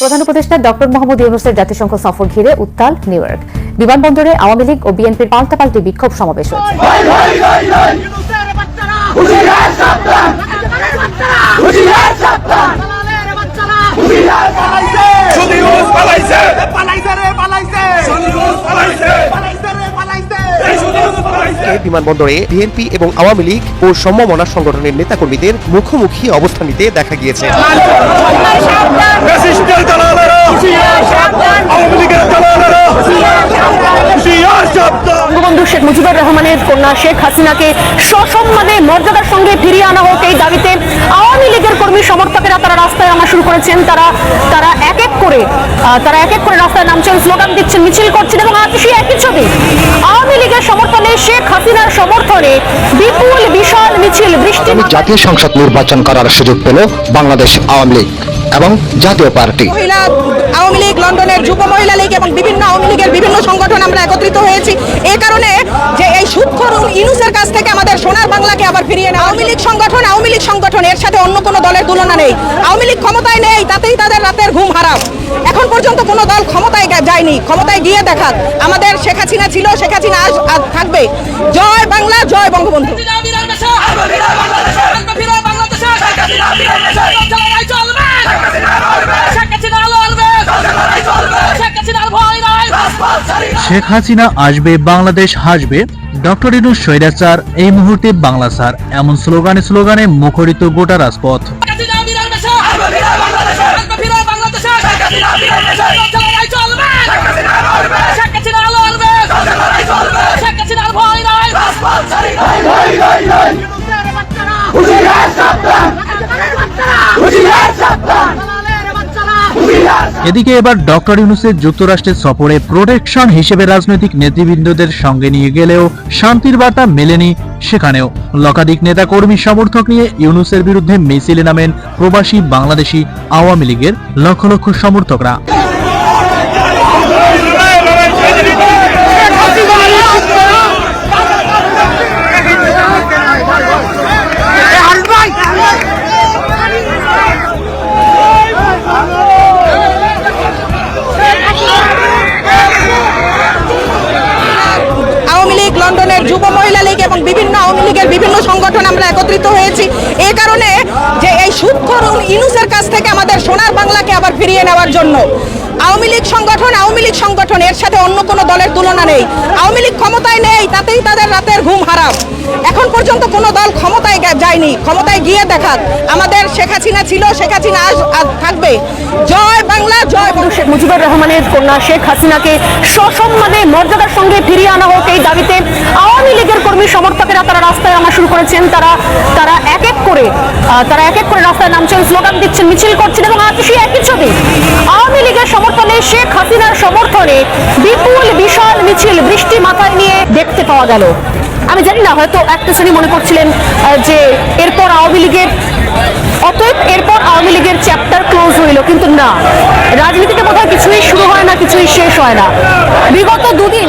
প্রধান উপদেষ্টা ডক্টর মোহাম্মদ ইউনুসের জাতিসংঘ সফর ঘিরে উত্তাল নিউ ইয়র্ক। বিমানবন্দরে আওয়ামী লীগ ও বিএনপির পাল্টাপাল্টি বিক্ষোভ সমাবেশ হয়েছে। পালাইছে বিমানবন্দরে বিএনপি এবং আওয়ামী লীগ ও সম্ভাবনা সংগঠনের নেতাকর্মীদের মুখোমুখি অবস্থান নিতে দেখা গিয়েছে। আওয়ামী লীগের বঙ্গবন্ধু শেখ মুজিবুর রহমানের কন্যা শেখ হাসিনাকে সসম্মানে মর্যাদার সঙ্গে ফিরিয়ে আনা হোক এই দাবিতে আওয়ামী লীগের কর্মী সমর্থকেরা তারা রাস্তায় নামা শুরু করেছেন। তারা তারা এক এক করে তারা এক এক করে রাস্তায় নামছেন স্লোগান দিচ্ছেন মিছিল করছেন এবং আজ সেই একই ছবি। আওয়ামী লীগের সমর্থনে শেখ হাসিনার সমর্থনে বিপুল বিশাল মিছিল বৃষ্টি জাতীয় সংসদ নির্বাচন করার সুযোগ পেল বাংলাদেশ আওয়ামী লীগ এবং জাতীয় পার্টি। আওয়ামী লীগ লন্ডনের যুব মহিলা লীগ এবং বিভিন্ন আওয়ামী লীগের বিভিন্ন সংগঠন আমরা একত্রিত হয়েছি। এই কারণে যে এই সুৎখর ইনুসের কাছ থেকে আমাদের সোনার বাংলাকে আবার ফিরিয়ে নেওয়া আওয়ামী লীগ সংগঠন আওয়ামী লীগ সংগঠন এর সাথে অন্য কোনো দলের তুলনা নেই। আওয়ামী লীগ ক্ষমতায় নেই তাতেই তাদের রাতের ঘুম হারাম। এখন পর্যন্ত কোনো দল ক্ষমতায় যায়নি ক্ষমতায় গিয়ে দেখাক। আমাদের শেখ হাসিনা ছিল শেখ হাসিনা আজ আজ থাকবে। জয় বাংলা জয় বঙ্গবন্ধু। শেখ হাসিনা আসবে বাংলাদেশ হাসবে। ডক্টর ইনুস স্বৈরাচার এই মুহূর্তে বাংলা স্যার। এমন স্লোগানে স্লোগানে মুখরিত গোটা রাজপথ। হুশিয়ার সাবধান। হুশিয়ার সাবধান। এদিকে এবার ডক্টর ইউনুসের যুক্তরাষ্ট্রের সফরে প্রোটেকশন হিসেবে রাজনৈতিক নেতৃবৃন্দদের সঙ্গে নিয়ে গেলেও শান্তির বার্তা মেলেনি সেখানেও। লকাধিক নেতা কর্মী সমর্থক নিয়ে ইউনুসের বিরুদ্ধে মিছিলে নামেন প্রবাসী বাংলাদেশি আওয়ামী লীগের লক্ষ লক্ষ সমর্থকরা। সোনার বাংলাকে আবার ফিরিয়ে নেওয়ার জন্য। আওয়ামী লীগ সংগঠন, আওয়ামী লীগ সংগঠন, এর সাথে অন্য কোনো দলের তুলনা নেই। আওয়ামী লীগ ক্ষমতায় নেই, তাতেই তাদের রাতের ঘুম হারাম। এখন পর্যন্ত কোনো দল ক্ষমতায় যায়নি, ক্ষমতায় গিয়ে দেখাক। আমাদের শেখ হাসিনা ছিল, শেখ হাসিনা আজ থাকবে। জয় বাংলা, জয় শেখ মুজিবুর রহমানের কন্যা শেখ হাসিনাকে সসম্মানে মর্যাদার সঙ্গে ফিরিয়ে আনা হোক এই দাবিতে আওয়ামী লীগের কর্মী সমর্থকেরা তারা রাস্তায় আনা শুরু করেছেন। তারা তারা এক এক করে তারা এক এক করে রাস্তায় নামছেন স্লোগান দিচ্ছেন, মিছিল করছেন এবং আজ সেই একই ছবি। আওয়ামী লীগের সমর্থনে শেখ হাসিনার সমর্থনে বিপুল বিশাল মিছিল বৃষ্টি মাথায় নিয়ে দেখতে পাওয়া গেল। আমি জানি না, হয়তো একটা শ্রেণি মনে করছিলেন যে এরপর আওয়ামী লীগের, অতএব এরপর আওয়ামী লীগের চ্যাপ্টার ক্লোজ হইল, কিন্তু না। রাজনীতিতে বোধহয় কিছুই শুরু হয় না, কিছুই শেষ হয় না। বিগত দুদিন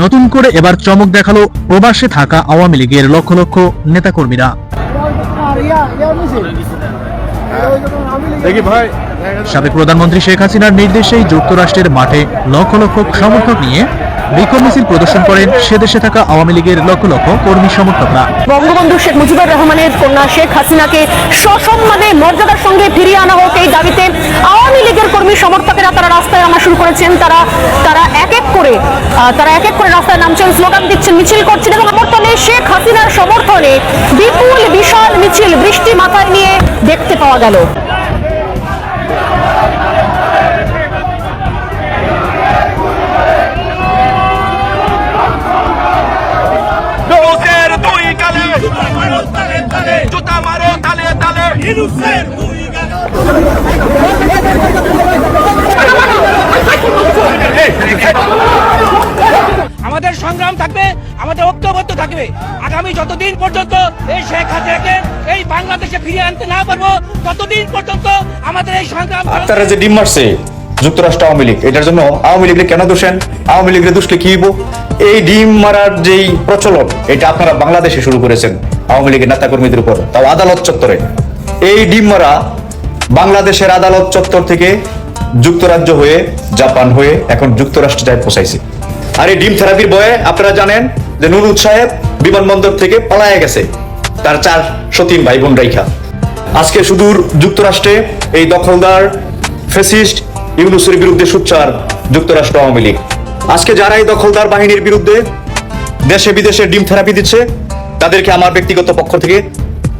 নতুন করে এবার চমক দেখাল প্রবাসে থাকা আওয়ামী লীগের লক্ষ লক্ষ নেতাকর্মীরা। সাবেক প্রধানমন্ত্রী শেখ হাসিনার নির্দেশেই যুক্তরাষ্ট্রের মাঠে লক্ষ লক্ষ সমর্থক নিয়ে বিক্ষোভ মিছিল প্রদর্শন করেন সে দেশে থাকা আওয়ামী লীগের লক্ষ লক্ষ কর্মী সমর্থকরা। বঙ্গবন্ধু শেখ মুজিবুর রহমানের কন্যা শেখ হাসিনাকে সসম্মানে মর্যাদার সঙ্গে ফিরিয়ে আনা হোক এই দাবিতে আওয়ামী লীগের কর্মী সমর্থকেরা তারা রাস্তায় নামা শুরু করেছেন। তারা তারা এক এক করে তারা এক এক করে রাস্তায় নামছেন, স্লোগান দিচ্ছেন, মিছিল করছেন এবং সমর্থনে শেখ হাসিনার সমর্থনে বিপুল বিশাল মিছিল বৃষ্টি মাথায় নিয়ে দেখতে পাওয়া গেল। থাকবে আগামী যতদিন পর্যন্ত এই শেখ হাসিনাকে এই বাংলাদেশে ফিরিয়ে আনতে না পারব, ততদিন পর্যন্ত আমাদের এই সংগ্রাম আপনারা যে ডিম মারছে, যুক্তরাষ্ট্র আওয়ামী লীগ, এটার জন্য আওয়ামী লীগের কেন দোষেন আওয়ামী লীগের দুষলে কি এই ডিম মারার যেই প্রচলন, এটা আপনারা বাংলাদেশে শুরু করেছেন, আওয়ামী লীগের নেতা কর্মীদের উপর। তাও আদালত চত্বরে। এই ডিম মারা বাংলাদেশের আদালত চত্বর থেকে যুক্তরাজ্য হয়ে, জাপান হয়ে, এখন যুক্তরাষ্ট্র যায় পৌঁছাইছে। আর এই ডিম থেরাপির বয়ে আপনারা জানেন যে নুরুদ সাহেব বিমানবন্দর থেকে পালায় গেছে। তার চার সতীন ভাই বোন রাইখা। আজকে সুদূর যুক্তরাষ্ট্রে এই দখলদার ফেসিস্ট ইউনুসের বিরুদ্ধে সুচ্চার যুক্তরাষ্ট্র আওয়ামী লীগ। আজকে যারা এই দখলদার বাহিনীর বিরুদ্ধে দেশে বিদেশে ডিম থেরাপি দিচ্ছে, তাদেরকে আমার ব্যক্তিগত পক্ষ থেকে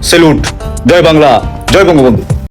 সেলুট জয় বাংলা, জয় বঙ্গবন্ধু।